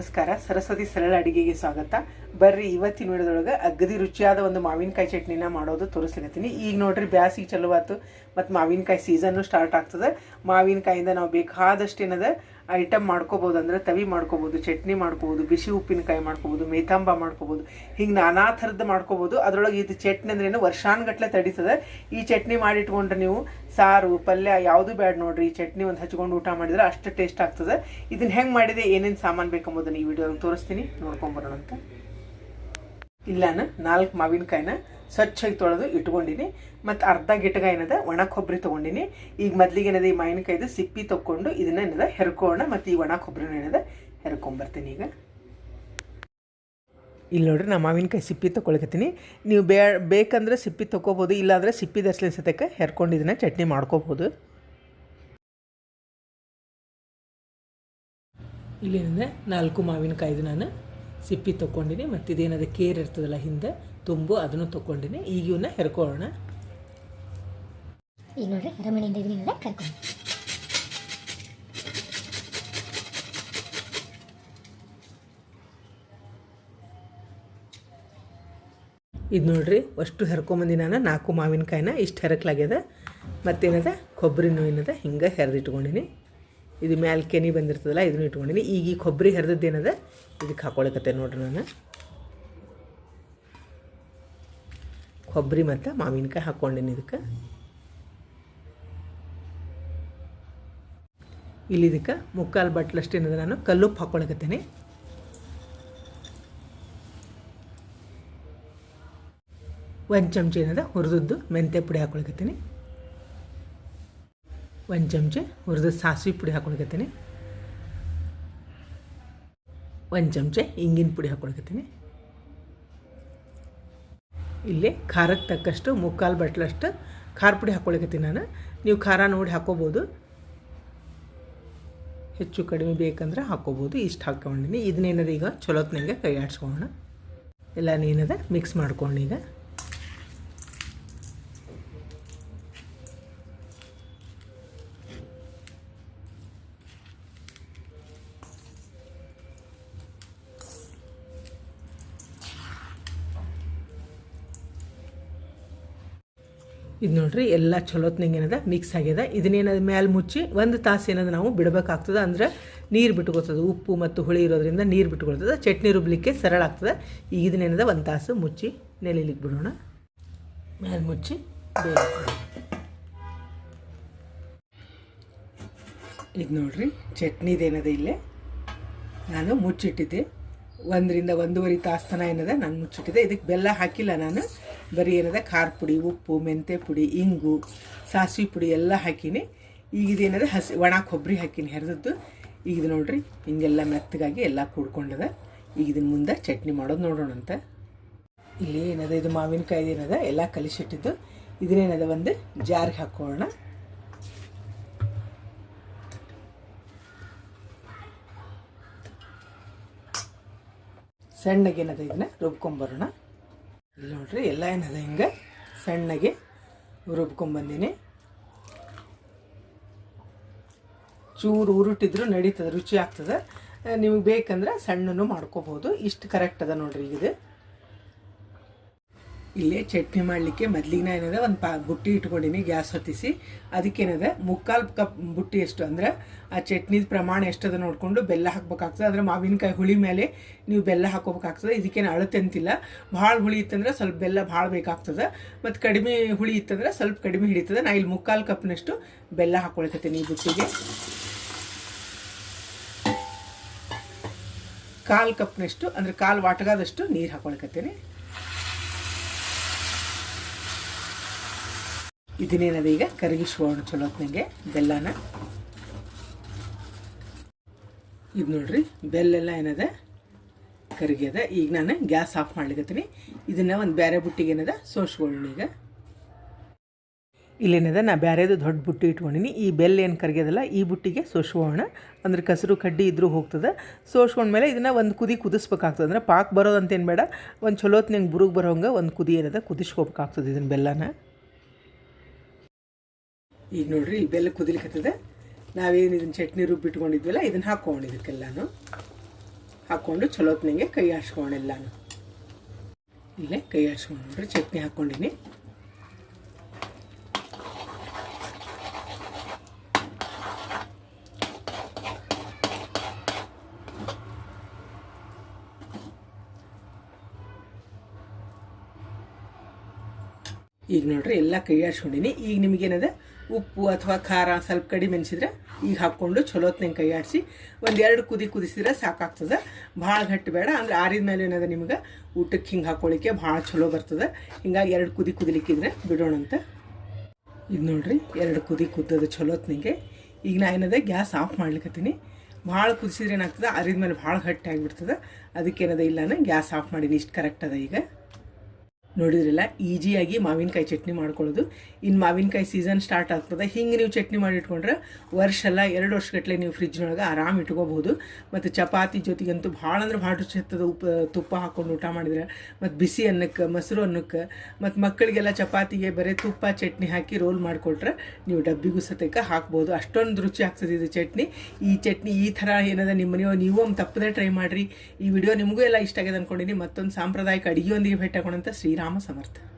ನಮಸ್ಕಾರ. ಸರಸ್ವತಿ ಸರಳ ಅಡಿಗೆಗೆ ಸ್ವಾಗತ. ಬರ್ರಿ, ಇವತ್ತಿನ ವಿಡಿಯೋದೊಳಗೆ ಅಗದಿ ರುಚಿಯಾದ ಒಂದು ಮಾವಿನಕಾಯಿ ಚಟ್ನಿನ ಮಾಡೋದು ತೋರಿಸ್ಲಿಕತ್ತೀನಿ. ಈಗ ನೋಡ್ರಿ, ಬ್ಯಾಸಿಗೆ ಚಲೋ ಮತ್ತೆ ಮತ್ತು ಮಾವಿನಕಾಯಿ ಸೀಸನ್ನು ಸ್ಟಾರ್ಟ್ ಆಗ್ತದೆ. ಮಾವಿನಕಾಯಿಂದ ನಾವು ಬೇಕಾದಷ್ಟು ಏನದ ಐಟಮ್ ಮಾಡ್ಕೋಬೋದು ಅಂದ್ರೆ ತವಿ ಮಾಡ್ಕೋಬೋದು, ಚಟ್ನಿ ಮಾಡ್ಕೋಬೋದು, ಬಿಸಿ ಉಪ್ಪಿನಕಾಯಿ ಮಾಡ್ಕೋಬೋದು, ಮೇತಾಂಬ ಮಾಡ್ಕೋಬೋದು, ಹಿಂಗೆ ನಾನಾ ಥರದ್ದು ಮಾಡ್ಕೋಬೋದು. ಅದರೊಳಗೆ ಇದು ಚಟ್ನಿ ಅಂದ್ರೇನು ವರ್ಷಾನ್ಗಟ್ಲೆ ತಡೀತದೆ. ಈ ಚಟ್ನಿ ಮಾಡಿಟ್ಕೊಂಡ್ರೆ ನೀವು ಸಾರು, ಪಲ್ಯ ಯಾವುದು ಬೇಡ ನೋಡ್ರಿ, ಈ ಚಟ್ನಿ ಒಂದು ಹಚ್ಕೊಂಡು ಊಟ ಮಾಡಿದ್ರೆ ಅಷ್ಟು ಟೇಸ್ಟ್ ಆಗ್ತದೆ. ಇದನ್ನ ಹೆಂಗೆ ಮಾಡಿದೆ, ಏನೇನು ಸಾಮಾನು ಬೇಕಂಬೋದನ್ನು ಈ ವಿಡಿಯೋ ತೋರಿಸ್ತೀನಿ. ನೋಡ್ಕೊಂಬರೋಣ ಅಂತ ಇಲ್ಲಾನ, ನಾಲ್ಕು ಮಾವಿನಕಾಯಿನ ಸ್ವಚ್ಛಾಗಿ ತೊಳೆದು ಇಟ್ಕೊಂಡಿನಿ. ಮತ್ತು ಅರ್ಧ ಗಿಟಗ ಏನದ? ಒಣ ಕೊಬ್ಬರಿ ತೊಗೊಂಡಿನಿ. ಈಗ ಮೊದಲಿಗೆ ಏನದ? ಈ ಮಾವಿನಕಾಯ್ದು ಸಿಪ್ಪಿ ತೊಗೊಂಡು ಇದನ್ನ ಏನದ? ಹೆರ್ಕೋಣ ಮತ್ತು ಈ ಒಣ ಕೊಬ್ಬರಿನ ಏನದ? ಹೆರ್ಕೊಂಬರ್ತೀನಿ ಈಗ. ಇಲ್ಲಿ ನೋಡ್ರಿ ನಾ ಮಾವಿನಕಾಯಿ ಸಿಪ್ಪಿ ತೊಗೊಳಕತ್ತೀನಿ ನೀವು ಬೇ, ಬೇಕಂದ್ರೆ ಸಿಪ್ಪಿ ತೊಗೋಬೋದು ಇಲ್ಲಾಂದರೆ ಸಿಪ್ಪಿ ದರ್ಶನ ಸತಕ್ಕೆ ಹೆರ್ಕೊಂಡು ಇದನ್ನ ಚಟ್ನಿ ಮಾಡ್ಕೋಬೋದು. ಇಲ್ಲೇನಂದ್ರೆ ನಾಲ್ಕು ಮಾವಿನಕಾಯ್ದು ನಾನು ಸಿಪ್ಪಿ ತೊಗೊಂಡಿನಿ ಮತ್ತು ಇದೇನದು ಕೇರ್ ಇರ್ತದಲ್ಲ ಹಿಂದೆ ತುಂಬು ಅದನ್ನು ತೊಗೊಂಡಿನಿ ಈಗ ಇವನ್ನ ಹೆರ್ಕೊಳ್ಳೋಣ. ಈಗ ನೋಡ್ರಿ ಅರಮನೆಯಿಂದ ಇದನ್ನೆಲ್ಲ ಕರ್ಕೊಂಡು ಇದು ನೋಡ್ರಿ ಅಷ್ಟು ಹೆರ್ಕೊಂಬಂದಿ ನಾನು ನಾಲ್ಕು ಮಾವಿನಕಾಯಿನ ಇಷ್ಟು ಹೆರಕ್ಲಾಗ್ಯದ. ಮತ್ತೇನದ? ಕೊಬ್ಬರಿನೂ ಏನದ ಹಿಂಗೆ ಹೆರೆದಿಟ್ಕೊಂಡಿನಿ. ಇದು ಮ್ಯಾಲ್ಕೆನಿ ಬಂದಿರ್ತದಲ್ಲ, ಇದನ್ನು ಇಟ್ಕೊಂಡಿನಿ. ಈಗ ಈ ಕೊಬ್ಬರಿ ಹರಿದದ್ದು ಏನದ ಇದಕ್ಕೆ ಹಾಕೊಳಕತ್ತೆ ನೋಡ್ರಿ ನಾನು. ಕೊಬ್ಬರಿ ಮತ್ತು ಮಾವಿನಕಾಯಿ ಹಾಕ್ಕೊಂಡಿನಿ ಇದಕ್ಕೆ. ಇಲ್ಲಿ ಇದಕ್ಕೆ ಮುಕ್ಕಾಲು ಬಟ್ಲಷ್ಟು ಏನದ ನಾನು? ಕಲ್ಲುಪ್ಪು ಹಾಕ್ಕೊಳಕತ್ತೇನೆ ಒಂದು ಚಮಚ ಏನದ? ಹುರಿದದ್ದು ಮೆಂತ್ಯ ಪುಡಿ ಹಾಕ್ಕೊಳಕತ್ತೀನಿ ಒಂದು ಚಮಚ ಹುರಿದ ಸಾಸಿವೆ ಪುಡಿ ಹಾಕ್ಕೊಳಕತ್ತೀನಿ ಒಂದು ಚಮಚ ಇಂಗಿನ ಪುಡಿ ಹಾಕ್ಕೊಳಕತ್ತೀನಿ ಇಲ್ಲಿ ಖಾರಕ್ಕೆ ತಕ್ಕಷ್ಟು ಮುಕ್ಕಾಲು ಬಟ್ಲಷ್ಟು ಖಾರ ಪುಡಿ ಹಾಕ್ಕೊಳಕತ್ತೀನಿ ನಾನು. ನೀವು ಖಾರ ನೋಡಿ ಹಾಕೋಬೋದು. ಹೆಚ್ಚು ಕಡಿಮೆ ಬೇಕಂದ್ರೆ ಹಾಕೋಬೋದು. ಇಷ್ಟು ಹಾಕ್ಕೊಂಡಿನಿ. ಇದನ್ನೇನದ ಈಗ ಚಲೋತ್ನಂಗೆ ಕೈ ಆಡ್ಸ್ಕೊಳ್ಳೋಣ ಎಲ್ಲ ನೀನದ ಮಿಕ್ಸ್ ಮಾಡ್ಕೊಂಡು ಈಗ. ಇದು ನೋಡ್ರಿ, ಎಲ್ಲ ಚಲೋತ್ನಂಗೆ ಏನದ? ಮಿಕ್ಸ್ ಆಗ್ಯದ. ಇದನ್ನೇನದ ಮ್ಯಾಲೆ ಮುಚ್ಚಿ ಒಂದು ತಾಸು ಏನದ ನಾವು ಬಿಡಬೇಕಾಗ್ತದೆ. ಅಂದ್ರೆ ನೀರು ಬಿಟ್ಕೋತದೆ. ಉಪ್ಪು ಮತ್ತು ಹುಳಿ ಇರೋದ್ರಿಂದ ನೀರು ಬಿಟ್ಕೊಳ್ತದೆ ಚಟ್ನಿ ರುಬ್ಲಿಕ್ಕೆ ಸರಳ ಆಗ್ತದೆ. ಈಗ ಇದನ್ನೇನದ ಒಂದು ತಾಸು ಮುಚ್ಚಿ ನೆಲಿಲಿಕ್ಕೆ ಬಿಡೋಣ. ಮ್ಯಾಲೆ ಮುಚ್ಚಿ ಇದು ನೋಡ್ರಿ ಚಟ್ನಿದೇನದ ಇಲ್ಲೇ? ನಾನು ಮುಚ್ಚಿಟ್ಟಿದ್ದೆ. ಒಂದರಿಂದ ಒಂದೂವರೆ ತಾಸು ತನ ಏನದ? ನಾನು ಮುಚ್ಚಿಟ್ಟಿದ್ದೆ. ಇದಕ್ಕೆ ಬೆಲ್ಲ ಹಾಕಿಲ್ಲ ನಾನು. ಬರೀ ಏನದ? ಖಾರ ಪುಡಿ, ಉಪ್ಪು ಮೆಂತೆ ಪುಡಿ, ಇಂಗು, ಸಾಸಿವೆ ಪುಡಿ ಎಲ್ಲ ಹಾಕೀನಿ. ಈಗ ಇದೇನದ? ಹಸಿ ಒಣ ಕೊಬ್ಬರಿ ಹಾಕಿನಿ ಹೆರೆದದ್ದು. ಈಗ ನೋಡ್ರಿ, ಹಿಂಗೆಲ್ಲ ಮೆತ್ತಗಾಗಿ ಎಲ್ಲ ಕೂಡ್ಕೊಂಡದ. ಈಗ ಇದನ್ನ ಮುಂದೆ ಚಟ್ನಿ ಮಾಡೋದು ನೋಡೋಣ ಅಂತ. ಇಲ್ಲಿ ಏನದ? ಇದು ಮಾವಿನಕಾಯಿ ಏನದ? ಎಲ್ಲ ಕಲಿಸಿಟ್ಟಿದ್ದು. ಇದನ್ನೇನದ? ಒಂದು ಜಾರಿಗೆ ಹಾಕೋಣ. ಸಣ್ಣಗೆ ಏನದ? ಇದನ್ನ ರುಬ್ಕೊಂಬರೋಣ. ನೋಡ್ರಿ ಎಲ್ಲ ಏನದ ಹಿಂಗೆ? ಸಣ್ಣಗೆ ರುಬ್ಕೊಂಬಂದೀನಿ ಚೂರು ಉರುಟಿದ್ರು ನಡೀತದೆ, ರುಚಿ ಆಗ್ತದೆ. ನಿಮಗೆ ಬೇಕಂದ್ರೆ ಸಣ್ಣನು ಮಾಡ್ಕೋಬೋದು. ಇಷ್ಟು ಕರೆಕ್ಟ್ ಅದ ನೋಡ್ರಿ ಈಗ ಇಲ್ಲೇ ಚಟ್ನಿ ಮಾಡಲಿಕ್ಕೆ ಮೊದಲಿಗೆ ನಾ ಏನದ, ಒಂದು ಪಾ ಬುಟ್ಟಿ ಇಟ್ಕೊಂಡಿನಿ ಗ್ಯಾಸ್ ಹೊತ್ತಿಸಿ. ಅದಕ್ಕೇನದ ಮುಕ್ಕಾಲು ಕಪ್ ಬುಟ್ಟಿ ಎಷ್ಟು ಅಂದ್ರೆ, ಆ ಚಟ್ನಿದ ಪ್ರಮಾಣ ಎಷ್ಟದ ನೋಡಿಕೊಂಡು ಬೆಲ್ಲ ಹಾಕ್ಬೇಕಾಗ್ತದೆ. ಅಂದರೆ ಮಾವಿನಕಾಯಿ ಹುಳಿ ಮೇಲೆ ನೀವು ಬೆಲ್ಲ ಹಾಕೋಬೇಕಾಗ್ತದೆ ಇದಕ್ಕೇನು ಅಳತೆ ಅಂತಿಲ್ಲ. ಭಾಳ ಹುಳಿ ಇತ್ತಂದ್ರೆ ಸ್ವಲ್ಪ ಬೆಲ್ಲ ಭಾಳ ಬೇಕಾಗ್ತದೆ. ಮತ್ತು ಕಡಿಮೆ ಹುಳಿ ಇತ್ತಂದ್ರೆ ಸ್ವಲ್ಪ ಕಡಿಮೆ ಹಿಡಿತದೆ. ನಾ ಇಲ್ಲಿ ಮುಕ್ಕಾಲು ಕಪ್ನಷ್ಟು ಬೆಲ್ಲ ಹಾಕೊಳ್ಕತ್ತೀನಿ ಈ ಬುಟ್ಟಿಗೆ. ಕಾಲು ಕಪ್ನಷ್ಟು, ಅಂದ್ರೆ ಕಾಲು ವಾಟಗಾದಷ್ಟು ನೀರು ಹಾಕೊಳ್ಕತ್ತೀನಿ. ಇದನ್ನೇನದ ಈಗ? ಚಲೋ ಚಲೋತ್ನಂಗೆ ಬೆಲ್ಲನ. ಇದು ನೋಡ್ರಿ, ಬೆಲ್ಲೆಲ್ಲ ಏನದ? ಕರಿಗೆದ ಈಗ ನಾನು ಗ್ಯಾಸ್ ಆಫ್ ಮಾಡ್ಲಿಕತ್ತೀನಿ. ಇದನ್ನ ಒಂದು ಬೇರೆ ಬುಟ್ಟಿಗೆ ಏನದ? ಸೋಸ್ಕೊಳ್ಳೋಣ ಈಗ. ಇಲ್ಲೇನದ ನಾ ಬೇರೆದು ದೊಡ್ಡ ಬುಟ್ಟಿ ಇಟ್ಕೊಂಡಿನಿ. ಈ ಬೆಲ್ಲ ಏನು ಕರಗ್ಯದಲ್ಲ, ಈ ಬುಟ್ಟಿಗೆ ಸೋಸ್ಕೊಳ್ಳೋಣ. ಅಂದ್ರೆ ಕಸರು ಕಡ್ಡಿ ಇದ್ರೂ ಹೋಗ್ತದೆ. ಸೋಸ್ಕೊಂಡ್ಮೇಲೆ ಇದನ್ನು ಒಂದು ಕುದಿ ಕುದಿಸ್ಬೇಕಾಗ್ತದೆ. ಅಂದ್ರೆ ಪಾಕ್ ಬರೋದಂತೇನು ಬೇಡ. ಒಂದು ಚಲೋತ್ನಂಗೆ ಬುರುಗ್ ಬರೋಂಗೆ ಒಂದು ಕುದಿ ಏನದ? ಕುದಿಸ್ಕೋಬೇಕಾಗ್ತದೆ ಇದನ್ನ ಬೆಲ್ಲನ. ಈಗ ನೋಡ್ರಿ, ಈ ಬೆಲ್ಲ ಕುದಿಲಿಕತ್ತದ. ನಾವೇನು ಇದನ್ನ ಚಟ್ನಿ ರುಬ್ಬಿಟ್ಕೊಂಡಿದ್ವಲ್ಲ ಇದನ್ನ ಹಾಕ್ಕೊಂಡು ಇದಕ್ಕೆಲ್ಲಾನು. ಹಾಕ್ಕೊಂಡು ಚಲೋತ್ನಂಗೆ ಕೈ ಆಡ್ಸ್ಕೊಂಡೆಲ್ಲಾನು ಇಲ್ಲೇ ಕೈ ಹಾಸ್ಕೊಂಡು ನೋಡ್ರಿ, ಚಟ್ನಿ ಹಾಕ್ಕೊಂಡಿನಿ. ಈಗ ನೋಡ್ರಿ, ಎಲ್ಲ ಕೈ ಆಡ್ಸ್ಕೊಂಡಿನಿ ಈಗ ನಿಮಗೇನದ? ಉಪ್ಪು ಅಥವಾ ಖಾರ ಸ್ವಲ್ಪ ಕಡಿಮೆ ಅನಿಸಿದ್ರೆ ಈಗ ಹಾಕ್ಕೊಂಡು ಚಲೋತ್ನಂಗೆ ಕೈ ಆಡಿಸಿ ಒಂದೆರಡು ಕುದಿ ಕುದಿಸಿದ್ರೆ ಸಾಕಾಗ್ತದೆ. ಭಾಳ ಗಟ್ಟಿ ಬೇಡ. ಅಂದ್ರೆ ಆರಿದ ಮೇಲೆ ಏನದ ನಿಮ್ಗೆ ಊಟಕ್ಕೆ ಹಿಂಗೆ ಹಾಕ್ಕೊಳ್ಳಿಕ್ಕೆ ಭಾಳ ಚಲೋ ಬರ್ತದೆ. ಹಿಂಗಾಗಿ ಎರಡು ಕುದಿ ಕುದಿಲಿಕ್ಕಿದ್ರೆ ಬಿಡೋಣಂತ ಇದು ನೋಡ್ರಿ, ಎರಡು ಕುದಿ ಕುದ್ದದ ಚಲೋತ್ನಂಗೆ ಈಗ ನಾ ಏನದ, ಗ್ಯಾಸ್ ಆಫ್ ಮಾಡ್ಲಿಕ್ಕತ್ತೀನಿ ಭಾಳ ಕುದಿಸಿದ್ರೆ ಏನಾಗ್ತದೆ ಅರಿದ ಮೇಲೆ ಭಾಳ ಗಟ್ಟಿ ಆಗಿಬಿಡ್ತದೆ. ಅದಕ್ಕೇನದ ಇಲ್ಲಾನ ಗ್ಯಾಸ್ ಆಫ್ ಮಾಡೀನಿ, ಇಷ್ಟು ಕರೆಕ್ಟ್ ಅದ ಈಗ. ನೋಡಿದ್ರಲ್ಲ, ಈಜಿಯಾಗಿ ಮಾವಿನಕಾಯಿ ಚಟ್ನಿ ಮಾಡ್ಕೊಳ್ಳೋದು. ಇನ್ನು ಮಾವಿನಕಾಯಿ ಸೀಸನ್ ಸ್ಟಾರ್ಟ್ ಆಗ್ತದೆ, ಹಿಂಗೆ ನೀವು ಚಟ್ನಿ ಮಾಡಿ ಇಟ್ಕೊಂಡ್ರೆ ವರ್ಷ ಎಲ್ಲ ಎರಡು ವರ್ಷಗಟ್ಟಲೆ ನೀವು ಫ್ರಿಜ್ನೊಳಗೆ ಆರಾಮ್ ಇಟ್ಕೋಬಹುದು. ಮತ್ತು ಚಪಾತಿ ಜೊತೆಗಂತೂ ಭಾಳ ಅಂದ್ರೆ ಭಾಳ ರುಚಿ ಹತ್ತದ ಉಪ ತುಪ್ಪ ಹಾಕ್ಕೊಂಡು ಊಟ ಮಾಡಿದ್ರೆ. ಮತ್ತು ಬಿಸಿ ಅನ್ನಕ್ಕೆ, ಮೊಸರು ಅನ್ನಕ್ಕೆ, ಮತ್ತು ಮಕ್ಕಳಿಗೆಲ್ಲ ಚಪಾತಿಗೆ ಬರೀ ತುಪ್ಪ, ಚಟ್ನಿ ಹಾಕಿ ರೋಲ್ ಮಾಡಿಕೊಟ್ರೆ ನೀವು ಡಬ್ಬಿಗೂ ಸತೇಕ ಹಾಕ್ಬೋದು. ಅಷ್ಟೊಂದು ರುಚಿ ಆಗ್ತದೆ ಇದು ಚಟ್ನಿ. ಈ ಚಟ್ನಿ ಈ ಥರ ಏನದ ನಿಮ್ಮ ಮನೆಯೋ ನೀವು ಒಂದು ತಪ್ಪದೇ ಟ್ರೈ ಮಾಡಿರಿ. ಈ ವಿಡಿಯೋ ನಿಮಗೂ ಎಲ್ಲ ಇಷ್ಟ ಆಗಿದೆ ಅಂದ್ಕೊಂಡಿನಿ ಮತ್ತೊಂದು ಸಾಂಪ್ರದಾಯಿಕ ಅಡುಗೆಯೊಂದಿಗೆ ಭೇಟಿ ಆಗೋಣಂತ ಶ್ರೀರಾಮ. रामसमर्थ।